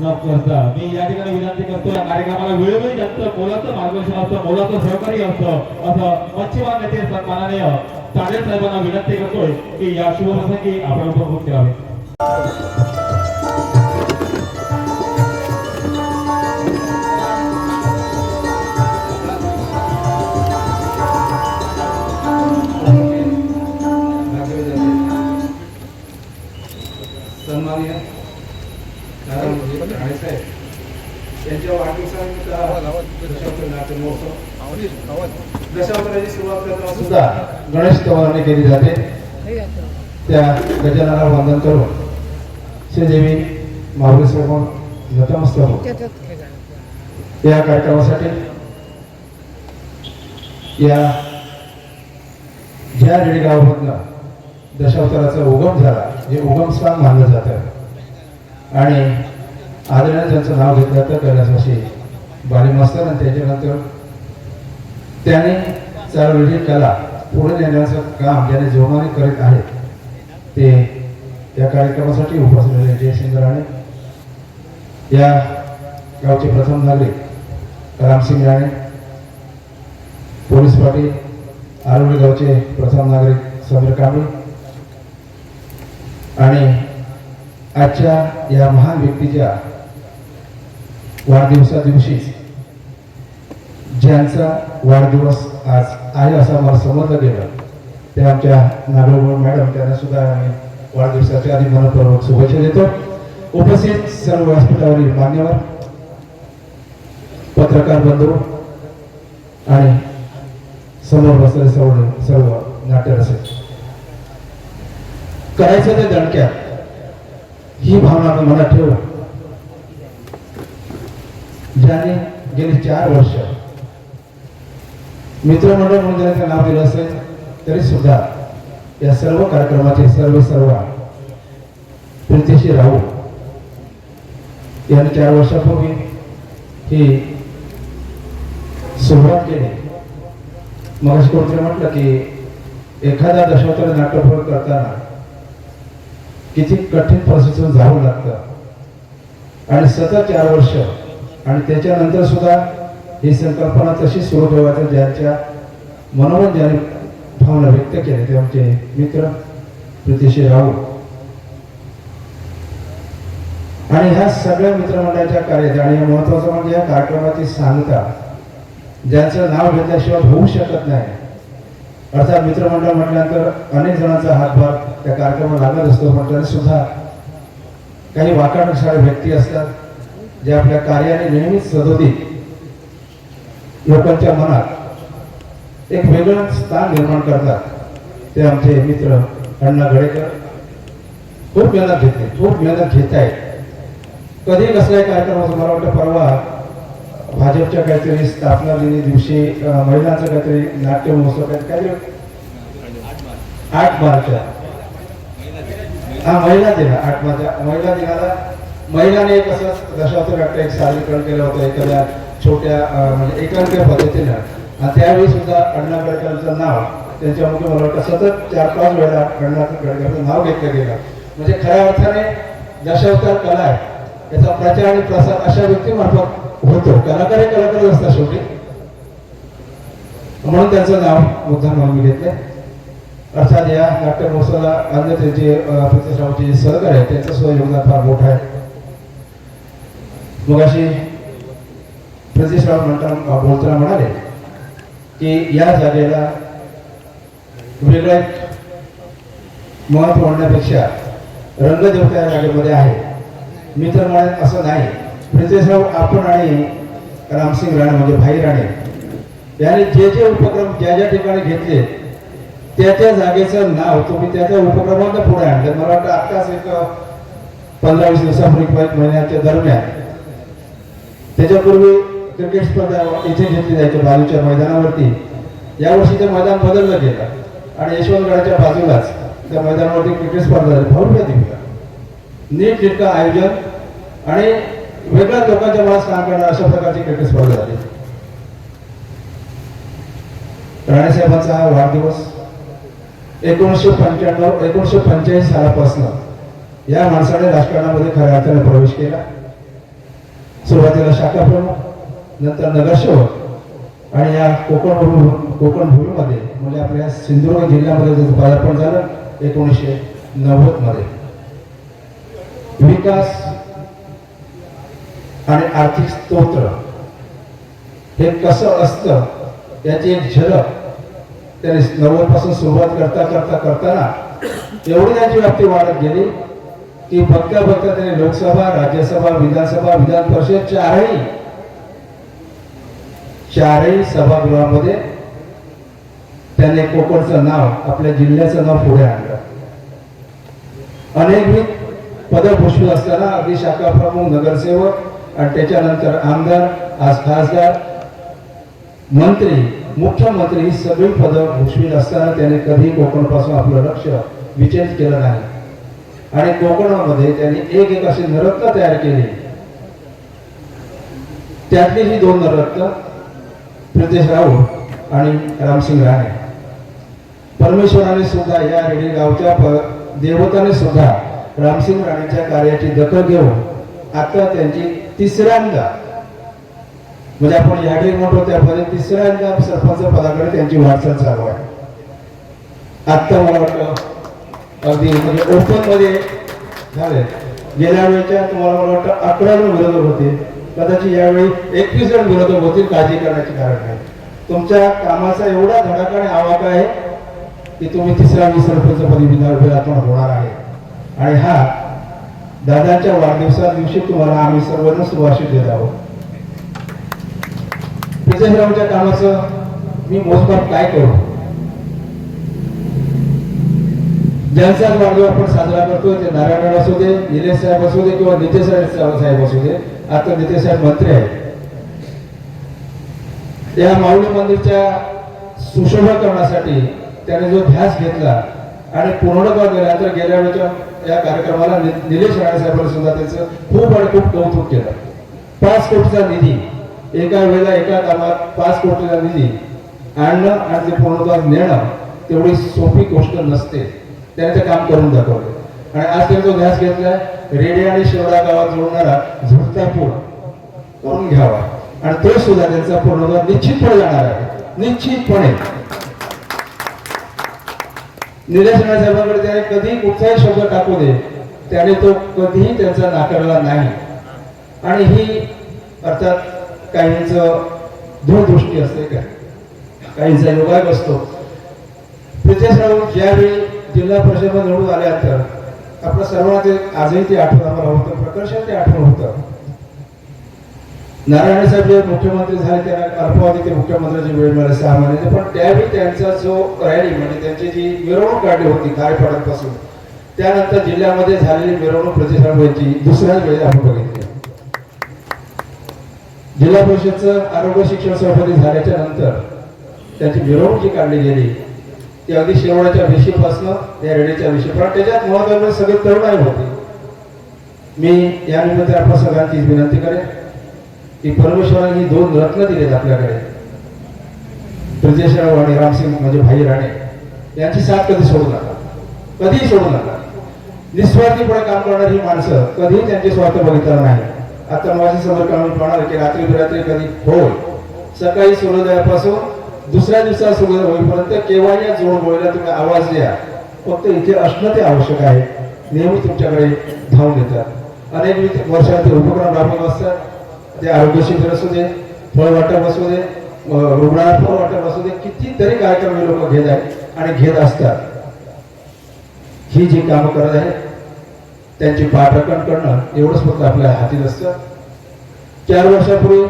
न करता. मी या ठिकाणी विनंती करतो या कार्यक्रमाला वेळोवेळी ज्यांचं मोलाचं मार्गदर्शन असतं मोलाचं सहकार्य असतं असं मच्छीमार नेते सन्माननीय साडे साहेबांना विनंती करतोय की या शुभप्रसंगी आपण उपभोग करावे. केली जाते. त्या गजाननाला वंदन करून श्रीदेवी माऊली समोर नतमस्तक होत या कार्यक्रमासाठी या ज्या रेडी गावामधनं दशावताराचा उगम झाला जे उगम स्थान मानलं जातं आणि आदरणीय त्यांचं नाव घेतलं तर कैलासवासी बाली मास्तर आणि त्याच्यानंतर त्याने चालवलेली कला पुढे नेण्याचं काम ज्याने जीवनाने करीत आहे ते या कार्यक्रमासाठी उपसलेले जयसिंग राणे या गावचे प्रथम झाले रामसिंग राणे. पोलीस पाटील आरोग्य गावचे प्रथम नागरिक समीर कांबळे आणि आजच्या या महान व्यक्तीच्या वाढदिवसा दिवशी ज्यांचा वाढदिवस आज आहे असं आम्हाला समजलं गेलं ते आमच्या नागोबा मॅडम त्यांना सुद्धा आम्ही वाढदिवसाच्या आधी मनपूर्वक शुभेच्छा देतो. उपस्थित सर्व व्यासपीठावरील मान्यवर पत्रकार बंधू आणि समोर बसलेले सर्व सर्व नाट्यरसिक. करायचं ते दणक्यात. ही भावना आपण मनात ठेवू. ज्याने गेली चार वर्ष मित्रमंडळ म्हणून ज्याने नाव दिलं असेल तरी सुद्धा या सर्व कार्यक्रमाचे सर्व सर्व प्रीतीशी राहू. यांनी चार वर्षापूर्वी ही सुरुवात केली. मग कोणतरी म्हटलं की एखादा दशावतार नाट्यप्रयोग करताना किती कठीण परिस्थितीतून जावं लागतं. आणि सतत चार वर्ष आणि त्याच्यानंतर सुद्धा ही संकल्पना तशी सुरू ठेवायचं ज्यांच्या मनोमन ज्याने भावना व्यक्त केल्या ते आमचे मित्र प्रितिशी राहू आणि ह्या सगळ्या मित्रमंडळाच्या कार्यात आणि महत्वाचं म्हणजे या कार्यक्रमाची सांगता ज्यांचं नाव घेतल्याशिवाय होऊ शकत नाही. अर्थात मित्रमंडळ म्हटल्यानंतर अनेक जणांचा हातभार त्या कार्यक्रमात लागत असतो पण तरी सुद्धा काही वाकाडशाळे व्यक्ती असतात जे आपल्या कार्याने नेहमीच सदोदित लोकांच्या मनात एक वेगळं स्थान निर्माण करतात. ते आमचे मित्र अण्णा गडेकर खूप मेहनत घेतली खूप मेहनत घेत आहेत. कधी कसलाही कार्यक्रम मला वाटतं परवा भाजपच्या काहीतरी स्थापना दिनी दिवशी महिलांचं काहीतरी नाट्य महोत्सव काहीतरी आठ मार्चला. हा महिला दिन आठ मार्च महिला दिनाला महिलाने कसं दशावतार नाट्य एक सादरीकरण केलं होतं एखाद्या छोट्या म्हणजे एकांकिक पद्धतीनं. त्यावेळी सुद्धा अण्णा गडकरांचं नाव त्यांच्या मुखे मला वाटतं सतत चार पाच वेळा अण्णा गडकरांचं नाव घेतलं गेलं. म्हणजे खऱ्या अर्थाने दशावतार कला आहे. याचा प्रचार आणि प्रसार अशा व्यक्तीमार्फत होतो. कलाकार हे कलाकारच असतात शेवटी. म्हणून त्यांचं नाव मुद्दाम म्हणून मी घेतलंय. अर्थात या नाट्य महोत्सवाला अन्य त्यांचे अं, जे सहकार आहे त्यांचं सुद्धा योगदान फार मोठं आहे. मग अशी प्रदेशराव म्हणता बोलताना म्हणाले की या जागेला वेगळ्या महत्त्व म्हणण्यापेक्षा रंगदेवता या जागेमध्ये आहे. मित्र म्हणत असं नाही. प्रदेशराव आपण आणि रामसिंग राणे म्हणजे भाई राणे याने जे जे उपक्रम ज्या ज्या ठिकाणी घेतले त्या त्या जागेचं नाव तुम्ही त्या त्या उपक्रमांना पुढे आणलं. मला वाटतं आत्ताच एक पंधरा वीस दिवसापूर्वी महिन्याच्या दरम्यान त्याच्यापूर्वी क्रिकेट स्पर्धा इथे घेतली जायची बाजूच्या मैदानावरती. यावर्षी ते मैदान बदललं गेलं. आणि यशवंतगडाच्या बाजूलाच त्या मैदानावरती क्रिकेट स्पर्धा झाली. भव्य दिव्य. नीट नेटकं आयोजन आणि वेगळ्या लोकांच्या मनात काम करणार अशा प्रकारची क्रिकेट स्पर्धा झाली. राणेसाहेबांचा हा वाढदिवस एकोणीसशे पंच्याण्णव एकोणीसशे पंच्याऐंशी सालापासून या माणसाने राजकारणामध्ये खऱ्या अर्थाने प्रवेश केला. सुरुवातीला शाखा प्रमुख नंतर नगरसेवक आणि या कोकण भूमी कोकण भूमीमध्ये म्हणजे आपल्या सिंधुदुर्ग जिल्ह्यामध्ये जसं पदार्पण झालं एकोणीसशे नव्वदमध्ये विकास आणि आर्थिक स्तोत्र हे कसं असतं याची एक झलक त्याने नव्वदपासून सुरुवात करता करता करताना एवढी त्यांची व्याप्ती वाढत गेली की बघता बघता त्याने लोकसभा राज्यसभा विधानसभा विधान परिषद चारही चारही सभागृहामध्ये त्याने कोकणचं नाव आपल्या जिल्ह्याचं नाव पुढे आणलं. अनेकविध पदभूषित असताना अगदी शाखा प्रमुख नगरसेवक आणि त्याच्यानंतर आमदार आज खासदार मंत्री मुख्यमंत्री ही सगळी पदं भूषवित असताना त्याने कधी कोकणपासून आपलं लक्ष विचलित केलं नाही. आणि कोकणामध्ये त्यांनी एक एक अशी नरत्न तयार केली. त्यातली ही दोन नरत्न प्रितेश राऊत आणि रामसिंग राणे. परमेश्वराने सुद्धा या रेडी गावच्या देवताने सुद्धा रामसिंग राणेच्या कार्याची दखल घेऊन आता त्यांची तिसऱ्यांदा म्हणजे आपण याकडे म्हणतो त्यामध्ये तिसऱ्यांदा सरपंच पदाकडे त्यांची वाटचाल चालू आहे. आत्ता मला वाटतं अगदी म्हणजे ओपनमध्ये झाले गेल्या वेळेच्या तुम्हाला मला वाटतं अकरा विरोधक होते. कदाचित यावेळी एकवीस जण विरोधक होतील काळजी करण्याचे कारण नाही तुमच्या कामाचा एवढा धडाका आणि आवाका आहे की तुम्ही तिसऱ्या सरपंच पदी विधान होणार आहे. आणि हा दादाच्या वाढदिवसा दिवशी तुम्हाला आम्ही सर्वजण सुभाषित देत आहोत. विजयरावच्या कामाचं मी मोजमाप काय करू? ज्यांचा वाढदिवस आपण साजरा करतोय ते नारायण असू दे निलेश साहेब असू दे किंवा नितेश साहेब साहेब असू दे आता नितेश साहेब मंत्री आहेत. या माऊली मंदिरच्या सुशोभीकरणासाठी त्याने जो ध्यास घेतला आणि पूर्णत्व केल्यानंतर गेल्या वेळेच्या या कार्यक्रमाला निलेश राणे साहेबांनी सुद्धा त्याचं खूप आणि खूप कौतुक केलं. पाच कोटीचा निधी एका वेळेला एका कामात पाच कोटीचा निधी आणणं आणि ते पूर्णत्वास नेणं तेवढी सोपी गोष्ट नसते. त्यांचं काम करून दाखवलं. आणि आज त्यांचा जो ध्यास घेतलाय रेडी आणि शिवडा गावात जोडणारा झुडता पूल करून घ्यावा. आणि तो सुद्धा त्यांचा पूर्णत्व निश्चितपणे जाणार आहे. निश्चितपणे. निलेश साहेबांकडे त्याने कधी कुठचाही शब्द टाकू दे त्याने तो कधीही त्यांचा नाकारला नाही. आणि ही अर्थात काहींच दूरदृष्टी असते का? काहींचा योगायोग असतो. प्रितेश राऊत ज्यावेळी जिल्हा परिषद निवडून आल्यानंतर आपल्या सर्वांना ते आजही ते आठवण आम्हाला होतं प्रकर्षात ते आठवण होतं. नारायण साहेब जे मुख्यमंत्री झाले त्यांना अल्पावधी ते मुख्यमंत्र्याची वेळ मिळाली सहा महिन्याची पण त्यावेळी त्यांचा जो रॅली म्हणजे त्यांची जी मिरवणूक काढली होती कार्यपाड्यापासून त्यानंतर जिल्ह्यामध्ये झालेली मिरवणूक प्रतिष्ठान व्हायची दुसऱ्याच वेळेस आपण बघितली. जिल्हा परिषदचं आरोग्य शिक्षण सभापती झाल्याच्यानंतर त्यांची मिरवणूक जी काढली गेली ते अगदी शेवटाच्या विषयीपासनं या रेडीच्या विषयी त्याच्यात मुळात सगळे तरुणाई होते मी या निमित्त आपल्या सगळ्यांची विनंती करेन की परमेश्वराने ही दोन रत्न दिलेत आपल्याकडे. ब्रजेशराव आणि रामसिंग म्हणजे भाई राणे यांची साथ कधी सोडू नका. कधीही सोडू नका. निस्वार्थीपणे काम करणारी माणसं कधीही त्यांचे स्वार्थ बघितला नाही. आता माझ्यासमोर काम पाहणार की रात्री बिरात्री कधी? होय. सकाळी सूर्योदयापासून दुसऱ्या दिवसा सुरू होईपर्यंत केव्हा या जोड बोळीला तुम्ही आवाज द्या. फक्त इथे असणं ते आवश्यक आहे. नेहमी तुमच्याकडे धावून येतात. अनेक वर्षात ते उपक्रम राबवत असतात. ते आरोग्य शिबिर असू दे फळ वाटप असू दे रुग्णाला रुग्णालय फळ वाटप असू दे कितीतरी कार्यक्रम हे लोक घेत आहेत आणि घेत असतात. ही जी कामं करत आहेत त्यांची पाठराखण करणं एवढंच फक्त आपल्या हाती असतं चार वर्षापूर्वी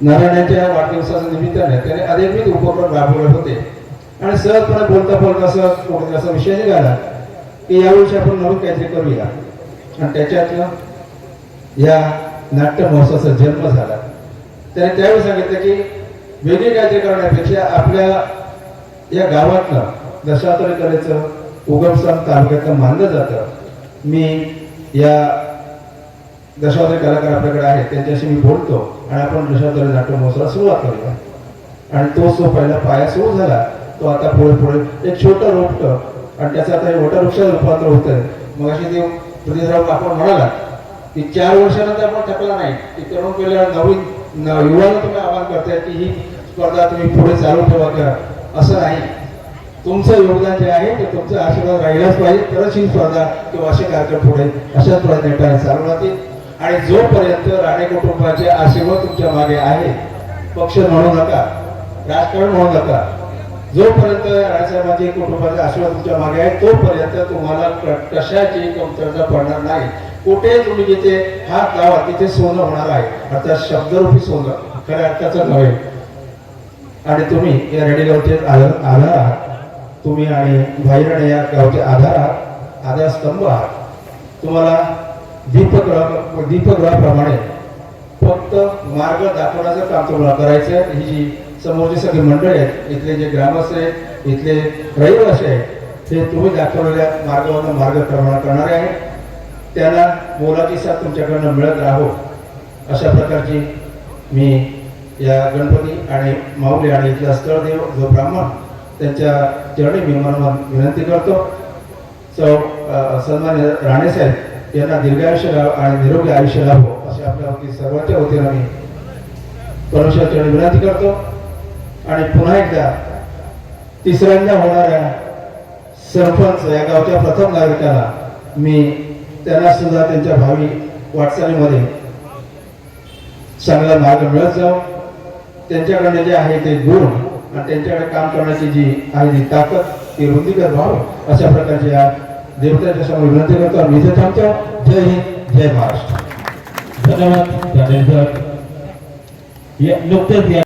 नारायणाच्या वाढदिवसाच्या निमित्ताने त्याने अनेकविध उपक्रम राबवले होते. आणि सहजपणे बोलता बोलता असं कोणता असा विषय निघाला की यावेळी आपण नवीन काहीतरी करूया. आणि त्याच्यातनं या नाट्य महोत्सवाचा जन्म झाला. त्याने त्यावेळी सांगितलं की वेगळी काहीतरी करण्यापेक्षा आपल्या या गावातलं दशावतारी कलेचं उगमस्थान तालुक्यातलं मानलं जातं. मी या दशावतारी कलाकार आपल्याकडे आहेत त्यांच्याशी मी बोलतो आणि आपण दशावतारी नाट्य महोत्सवाला सुरुवात करूया. आणि तो जो पहिला पाया सुरू झाला तो आता पुढे पुढे एक छोटं रोपट आणि त्याचं आता मोठ्या वृक्षात रूपांतर होत आहे मग अशी ते प्रतिराव आपण म्हणाला की चार वर्षानंतर आपण थकला नाही. की तरुण पिढीला नवीन युवाला तुम्ही आवाहन करताय की ही स्पर्धा तुम्ही पुढे चालू ठेवा का असं नाही. तुमचं योगदान जे आहे ते तुमचा आशीर्वाद राहिलाच पाहिजे. तरच ही स्पर्धा किंवा असे कार्यक्रम पुढे अशाच प्रयत्न चालू राहतील. आणि जोपर्यंत राणे कुटुंबाचे आशीर्वाद तुमच्या मागे आहे पक्ष म्हणू नका राजकारण म्हणू नका. जोपर्यंत राणेसाहेबांचे कुटुंबाचे आशीर्वाद तुमच्या मागे आहे तोपर्यंत तुम्हाला क- कशाची कमतरता पडणार नाही. कुठे तुम्ही जिथे हात लावा तिथे सोनं होणार आहे. अर्थात शब्दरूपी सोनं खऱ्या अर्थाचं नव्हे. आणि तुम्ही या रेडी गावचे आधार आधार आहात. तुम्ही आणि भाईराणे या गावचे आधार आहात आधारस्तंभ आहात. तुम्हाला दीपगृह दीपगृहाप्रमाणे फक्त मार्ग दाखवण्याचं काम तुम्हाला करायचं आहे. ही जी समोरची सगळी मंडळी आहेत इथले जे ग्रामस्थ आहेत इथले रहिवासी आहेत ते तुम्ही दाखवलेल्या मार्गावर मार्गक्रमण करणारे आहेत. त्यांना मोलाची साथ तुमच्याकडनं मिळत राहो. अशा प्रकारची मी या गणपती आणि माऊली आणि इथला स्थळदेव जो ब्राह्मण त्यांच्या चरणी मी मनोमन विनंती करतो. सौ सन्मान्य राणेसाहेब यांना दीर्घायुष्य लाभ आणि निरोगी आयुष्य लाभो असे आपल्या वती सर्वांच्या वतीनं मी परमेश्वराचरणी विनंती करतो. आणि पुन्हा एकदा तिसऱ्यांदा होणाऱ्या सरपंच या गावच्या प्रथम नागरिकाला मी त्यांना सुद्धा त्यांच्या भावी वाटचालीमध्ये चांगला मार्ग मिळत जाऊ त्यांच्याकडे जे आहे ते गुण आणि त्यांच्याकडे काम करण्याची जी आहे ती ताकद ती रुंदीकर व्हावं अशा प्रकारच्या देवताच्या समोर विनंती करतो आणि इथे थांबतो जय हिंद जय महाराष्ट्र धन्यवाद जाडेल सर या- नुकतेच या